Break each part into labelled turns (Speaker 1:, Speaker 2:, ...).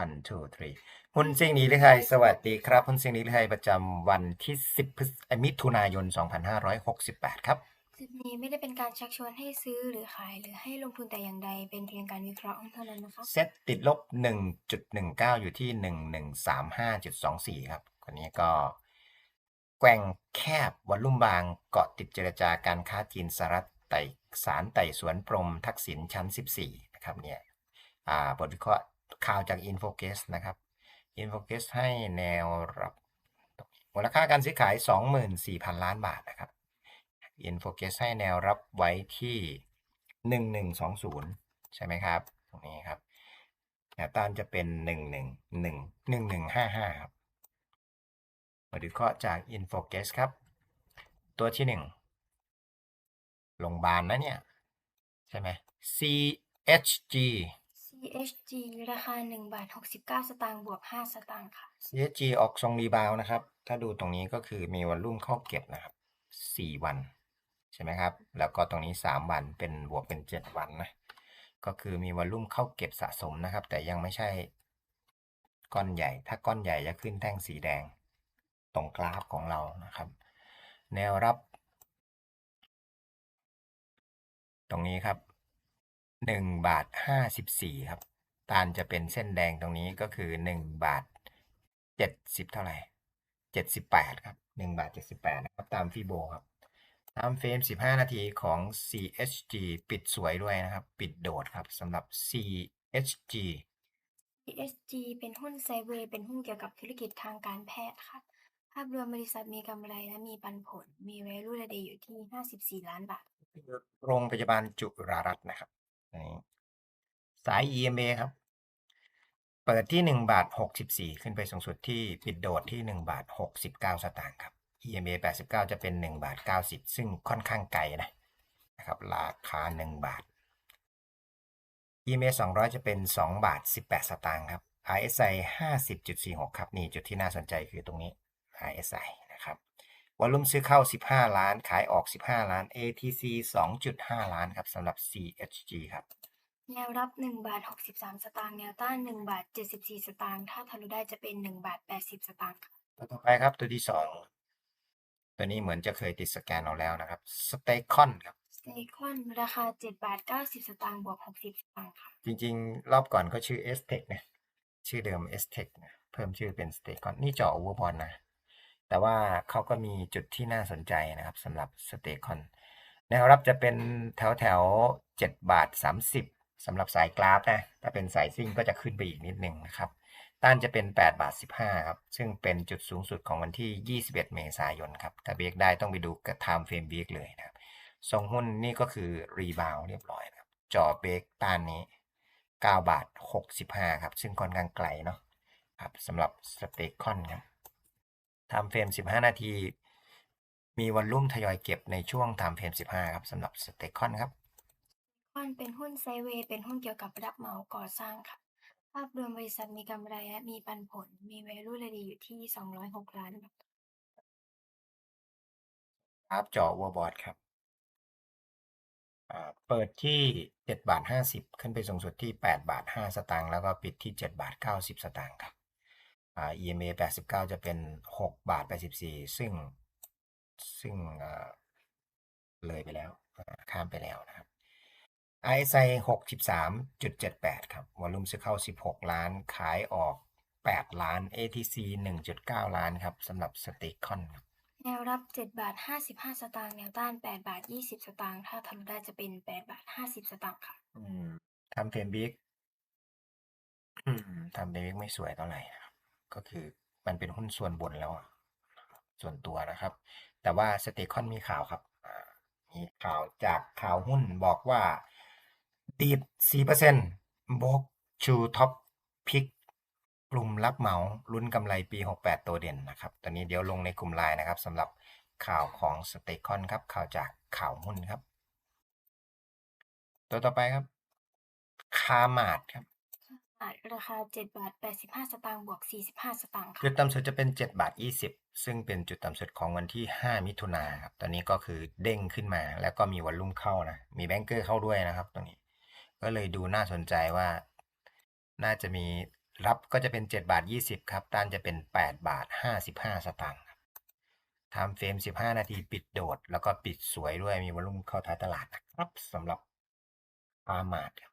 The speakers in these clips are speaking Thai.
Speaker 1: one two three หุ้นเซิงหนี้หรือไทยสวัสดีครับหุ้นเซิงหนี้หรือไทยประจำวันที่ 10พฤศเอ่อมิถุนายน 2568 ครับ
Speaker 2: คลิปนี้ไม่ได้เป็นการชักชวนให้ซื้อหรือขายหรือให้ลงทุนแต่อย่างใด เป็นเพียงการวิเคราะห์เท่านั้นนะคะ
Speaker 1: เซ็ตติดลบ 1.19 อยู่ที่ 1135.24 ครับคนนี้ก็แกว่งแคบวอลลุ่มบางเกาะติดเจรจาการค้าจีนสหรัฐไต่สารไต่สวนปรมทักษิณชั้น 14 นะครับเนี่ยอ่าบทวิเคราะห์ ข่าวจาก Infocus นะครับ Infocus ให้แนวรับมูลค่าการซื้อขาย 24,000 ล้านบาทนะครับ Infocus ให้แนวรับไว้ที่ 1120 ใช่ไหมครับ ตรงนี้ครับแนวต้านจะเป็น 111 1155 ครับมาดูข้อจาก Infocus ครับ ตัวที่1ลงพยาบานนะเนี่ย ใช่ไหม CHG
Speaker 2: CHG ราคา1บาท69 สตางค์บวก 5 สตางค์ค่ะ
Speaker 1: CHG ออกทรงรีบาวนะครับ ถ้าดูตรงนี้ก็คือมีวันรุ่มเข้าเก็บนะครับ4วัน ใช่ไหมครับ แล้วก็ตรงนี้3วันเป็นบวกเป็น7วันนะ ก็คือมีวันรุ่มเข้าเก็บสะสมนะครับ แต่ยังไม่ใช่ ก้อนใหญ่ ถ้าก้อนใหญ่จะขึ้นแท่งสีแดง ตรงกราฟของเรานะครับ แนวรับ ตรงนี้ครับ 1บาท54ครับ ตานจะเป็นเส้นแดงตรงนี้ก็คือ1บาท70เท่าไหร่78ครับ1บาท78นะครับ ตามฟีโบครับ ตามเฟรม15นาทีของ CHG ปิดสวยด้วยนะครับ ปิดโดดครับสำหรับ CHG
Speaker 2: CHG เป็นหุ้นไซเวย์เป็นหุ้นเกี่ยวกับธุรกิจทางการแพทย์ค่ะ ภาพรวมบริษัทมีกำไรและมีปันผล มี value ระเดอยู่ที่ 54 ล้านบาท
Speaker 1: โรงพยาบาลจุฬารัตน์นะครับอันนี้ สาย EMA ครับ เปิดที่ 1 บาท 64 ขึ้นไปสูงสุดที่ปิดโดดที่ 1 บาท 69 สตางค์ครับ EMA 89 จะเป็น 1 บาท 90 ซึ่งค่อนข้างไกลนะนะครับ ราคา 1 บาท EMA 200 จะเป็น 2 บาท 18 สตางค์ครับ RSI 50.46 ครับ นี่จุดที่น่าสนใจคือตรงนี้ RSI นะครับ วอลลุ่มซื้อเข้า 15 ล้าน ขายออก 15 ล้าน ATC 2.5 ล้านครับสำหรับ CHG ครับ
Speaker 2: แนวรับ 1 บาท 63 สตางค์ แนวต้าน 1 บาท 74 สตางค์ ถ้าทะลุได้จะเป็น 1 บาท 80 สตางค์ค่ะ
Speaker 1: ตัวต่อไปครับตัวที่ 2 ตัวนี้เหมือนจะเคยติดสแกนเอาแล้วนะครับ สเตคอนครับ
Speaker 2: สเตคอนราคา 7 บาท 90 สตางค์ บวก 60 สตางค์ค่ะ
Speaker 1: จริงๆ รอบก่อนก็ชื่อ s t e c นะ ชื่อเดิม s t e c นะ เพิ่มชื่อเป็น s t a c o n นี่เจาะ Overbought นะ แต่ว่าเขาก็มีจุดที่น่าสนใจนะครับสำหรับ s t a c o n แนวรับจะเป็นแถวแถว7บาท 30สำหรับสายกราฟนะ ถ้าเป็นสายซิ่งก็จะขึ้นไปอีกนิดนึงนะครับ ต้านจะเป็น8บาท15ครับ ซึ่งเป็นจุดสูงสุดของวันที่ 21 เมษายนครับ ถ้าเบรกได้ต้องไปดูกับ Time Frame Week เลยนะครับทรงหุ้นนี่ก็คือรีบาวเรียบร้อยนะครับจอเบรกต้านนี้ 9 บาท 65 ครับ ซึ่งค่อนข้างไกลเนาะครับสำหรับสเตคอนครับ ทำเฟรม 15 นาที มีวันรุ่มทยอยเก็บในช่วงทำเฟรม 15 ครับสำหรับสเตคอนครับ
Speaker 2: คอนเป็นหุ้นไซเวย์เป็นหุ้นเกี่ยวกับรับเหมาก่อสร้างค่ะ ภาพรวมบริษัทมีกำไรและมีปันผล มี value ระเดอยู่ที่ 206 ล้านบาท
Speaker 1: ครับจอวอร์บอร์ดครับอ่าเปิดที่7บาท50 ขึ้นไปสูงสุดที่ 8 บาท 5 สตางค์แล้วก็ปิดที่ 7 บาท 90 สตางค์ครับอ่า EMA 89 จะเป็น 6 บาท 84 ซึ่งซึ่งอ่าเลยไปแล้วอ่าข้ามไปแล้วนะครับ RSI 63.78 ครับ วอลลุ่มซื้อเข้า 16 ล้าน ขายออก 8 ล้าน ATC 1.9 ล้านครับสำหรับสเตคอนครับ
Speaker 2: แนวรับ 7 บาท 55 สตางค์ แนวต้าน 8 บาท 20 สตางค์ ถ้าทะลุได้จะเป็น 8 บาท 50 สตางค์ค่ะ
Speaker 1: อืมทำเฟรมบิ๊กอืมทำเฟรมบิ๊กไม่สวยเท่าไหร่นะครับ ก็คือมันเป็นหุ้นส่วนบนแล้ว ส่วนตัวนะครับ แต่ว่าสเตคอนมีข่าวครับมีข่าวจากข่าวหุ้นบอกว่าดีด4%บวกชูท็อปพิกกลุ่มรับเหมาลุ้นกำไรปี 68 ตัวเด่นนะครับ ตอนนี้เดี๋ยวลงในกลุ่มไลน์นะครับสำหรับข่าวของสเตคอนครับ ข่าวจากข่าวหุ้นครับ ตัวต่อไปครับ คามาดครับ
Speaker 2: ราคา7บาท85สตางค์บวก45สตางค์
Speaker 1: จุ
Speaker 2: ค่ะ
Speaker 1: ดต่ำสุดจะเป็น7บาท20 ซึ่งเป็นจุดต่ำสุดของวันที่ 5 มิถุนาครับ ตอนนี้ก็คือเด้งขึ้นมา แล้วก็มีวอลลุ่มเข้านะ มีแบงเกอร์เข้าด้วยนะครับตรงนี้ ก็เลยดูน่าสนใจว่า น่าจะมีรับก็จะเป็น7บาท20ครับต้านจะเป็น8บาท55 สตางค์ครับไทม์เฟรม 15 นาทีปิดโดด แล้วก็ปิดสวยด้วยมีวอลุ่มเข้าท้ายตลาดนะครับสำหรับปามาดครับ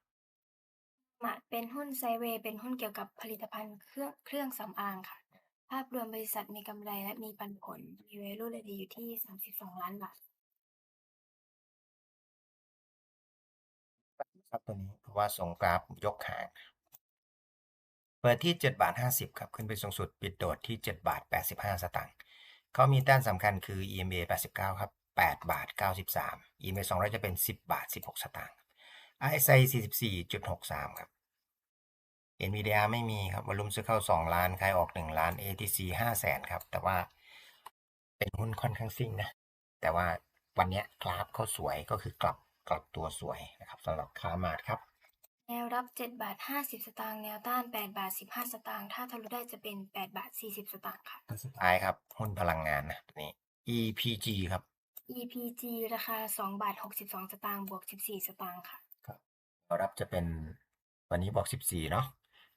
Speaker 2: มาดเป็นหุ้นไซด์เวย์เป็นหุ้นเกี่ยวกับผลิตภัณฑ์เครื่องเครื่องสำอางค่ะ ภาพรวมบริษัทมีกำไรและมีปันผล มี value ระดีอยู่ที่ 32 ล้านบาท
Speaker 1: ครับตัวนี้เพราะว่าส่งกราฟยกหางเปิดที่7บาท50 ครับ ขึ้นไปสูงสุด ปิดโดดที่7บาท85 สตางค์เขามีต้านสำคัญคือ EMA 89 ครับ8บาท93 EMA 200 จะเป็น 10บาท16 สตางค์ RSI 44.63 ครับ NVDA ไม่มีครับวอลุ่มซื้อเข้า 2 ล้านขายออก 1 ล้าน ATC 5แสนครับ แต่ว่าเป็นหุ้นค่อนข้างซิ่งนะ แต่ว่าวันเนี้ยกราฟเขาสวยก็คือกลับกลับตัวสวยนะครับสำหรับคามาดครับ
Speaker 2: แนวรับ 7 บาท 50 สตางค์แนวต้าน 8 บาท 15 สตางค์ถ้าทะลุได้จะเป็น 8 บาท 40 สตางค์ค่ะ
Speaker 1: สุดท้ายครับหุ้นพลังงานนะตัวนี้ EPG ครับ
Speaker 2: EPG ราคา 2 บาท 62 สตางค์บวก 14 สตางค์ค่ะ
Speaker 1: แนวรับจะเป็นวันนี้บอก 14 เนาะ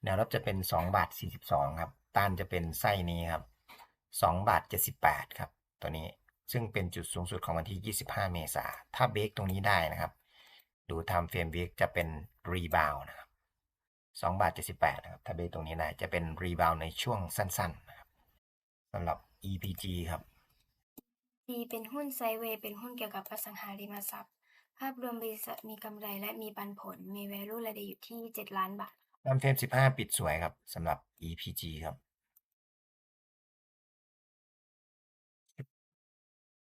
Speaker 1: แนวรับจะเป็น 2 บาท 42 ครับ ต้านจะเป็นไส้นี้ครับ 2 บาท 78 ครับ ตัวนี้ซึ่งเป็นจุดสูงสุดของวันที่ 25 เมษาถ้าเบรกตรงนี้ได้นะครับ ดู time frame week จะเป็นรีบาวนะครับ2บาท 78 นะครับ ถ้าเบรกตรงนี้ได้จะเป็นรีบาวในช่วงสั้นๆนะครับสำหรับ EPG ครับ
Speaker 2: ดีเป็นหุ้นไซเวย์เป็นหุ้นเกี่ยวกับอสังหาริมทรัพย์ ภาพรวมบริษัทมีกำไรและมีปันผล มี value ระดีอยู่ที่ 7 ล้านบาท
Speaker 1: time frame 15ปิดสวยครับสำหรับ EPG ครับ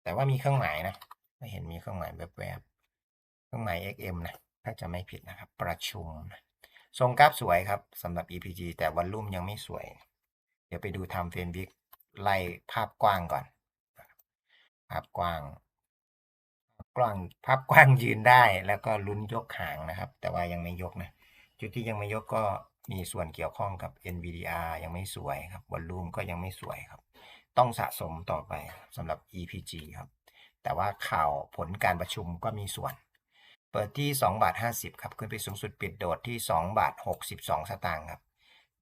Speaker 1: แต่ว่ามีเครื่องหมายนะไม่เห็นมีเครื่องหมายแวบๆเครื่องหมาย XM นะ ถ้าจะไม่ผิดนะครับ ประชุมนะทรงกราฟสวยครับสำหรับ EPG แต่วันรุ่มยังไม่สวย เดี๋ยวไปดู Time Frame Week ไล่ภาพกว้างก่อน ภาพกว้าง กว้างภาพกว้างยืนได้แล้วก็ลุ้นยกหางนะครับ แต่ว่ายังไม่ยกนะ จุดที่ยังไม่ยกก็มีส่วนเกี่ยวข้องกับ NVDR ยังไม่สวยครับวอลลุ่มก็ยังไม่สวยครับ ต้องสะสมต่อไปสำหรับ EPG ครับ แต่ว่าข่าวผลการประชุมก็มีส่วน เปิดที่2บาท50 ครับ ขึ้นไปสูงสุดปิดโดดที่2บาท62 สตางค์ครับ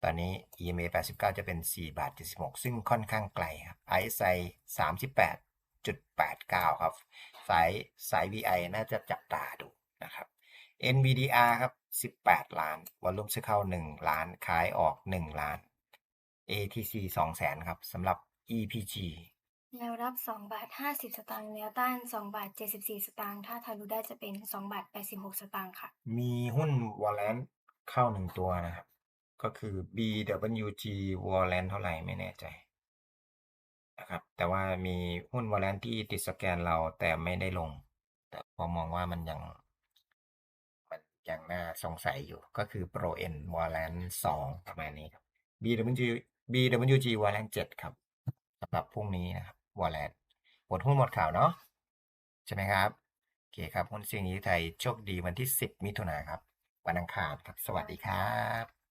Speaker 1: ตอนนี้ EMA 89 จะเป็น4บาท76 ซึ่งค่อนข้างไกลครับ RSI 38.89 ครับ สายสาย VI น่าจะจับตาดูนะครับ NVDR ครับ 18 ล้าน วอลลุ่มซื้อเข้า 1 ล้าน ขายออก 1 ล้าน ATC 2แสนครับสำหรับ EPG
Speaker 2: แนวรับ2บาท50 สตางค์แนวต้าน2บาท74 สตางค์ถ้าทะลุได้จะเป็น2บาท86 สตางค์ค่ะ
Speaker 1: มีหุ้น Warrant เข้าหนึ่งตัวนะครับ ก็คือ BWG Warrant เท่าไหร่ไม่แน่ใจ นะครับ แต่ว่ามีหุ้น Warrant ที่ติดสแกนเราแต่ไม่ได้ลง แต่ผมมองว่ามันยัง มันยังน่าสงสัยอยู่ ก็คือ Pro N Warrant 2ประมาณนี้ครับ BWG BWG Warrant 7ครับสำหรับพรุ่งนี้นะครับ Warrant หมดหุ้นหมดข่าวเนาะใช่ไหมครับโอเคครับหุ้นเสียงนี้ไทยโชคดีวันที่ 10 มิถุนาครับ วันอังคารครับ สวัสดีครับ